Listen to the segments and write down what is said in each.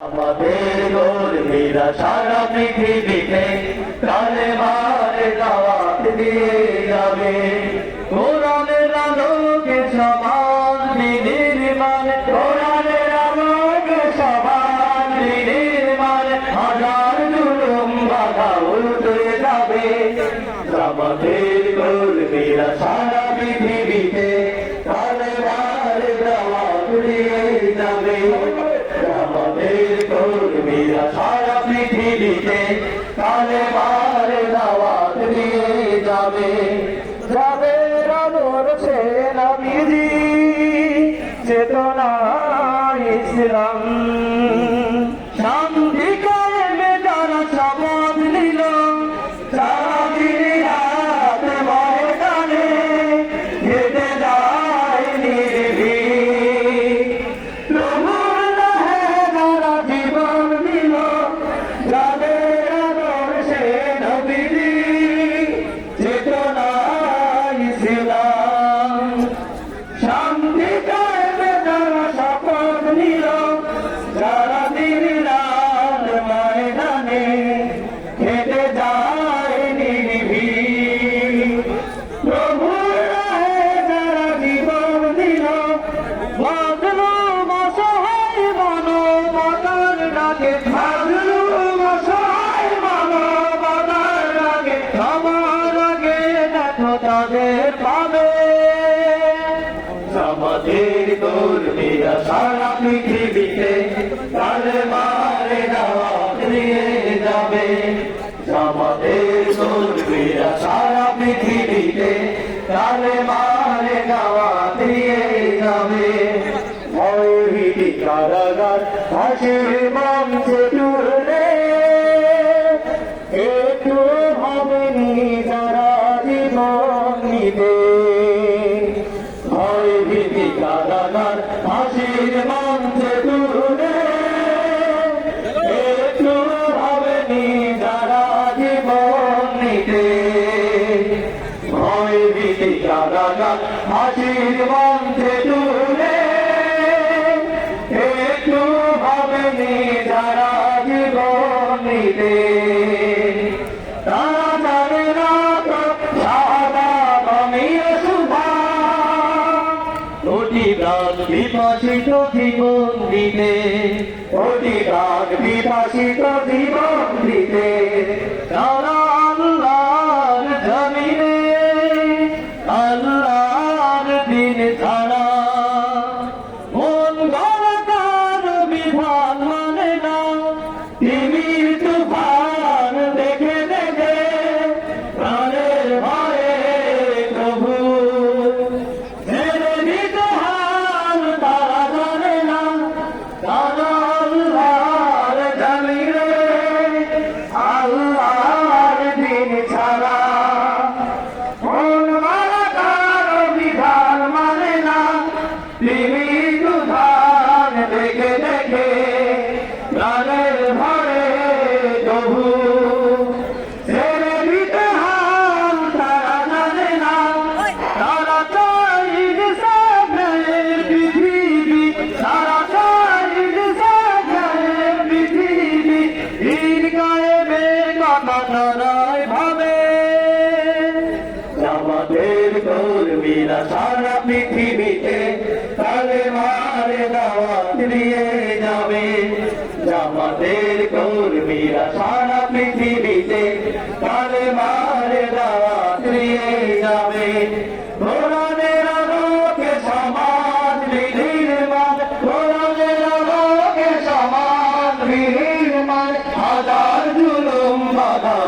আমাদের গর্বীরা সারা পৃথিবীতে কালে মারে দাওয়াত দিয়ে যাবে। কোরআনের আলোকে সমান বিনির্মাণ, কোরআনের আলোকে সমান বিনির্মাণ, হাজার জুলুম বাধা উঠে যাবে। আমাদের গর্বীরা সারা পৃথিবীতে কালে মারে দাওয়াত দিয়ে যাবে। কর্মীরা সারা পৃথিবীতে তালে মারে দাওয়াত দিয়ে যাবে যাবে রানোর বিধি চেতনা ইসলাম পৃথিবীতে মারে দাওয়াত দিয়ে যাবে। আমাদের কর্মীরা সারা পৃথিবীতে কালে মারে যাবে। ভয়ভীতি কারাগার, হাসির মঞ্চে ভয় ভীতি কারাগার হাসির মঞ্চে তুলে একটু ভাবেনি যারা জীবন নিতে তারা জানে না তো সাদা প্রাণ বিভাসিত জীবন দিতে তারা Nimi কথা ভাবে। আমাদের কর্মীরা সারা পৃথিবীতে তালে মারে দাওয়াত দিয়ে যাবে। আমাদের কর্মীরা সারা পৃথিবীতে তালে মারে দাওয়াত দিয়ে যাবে।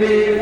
be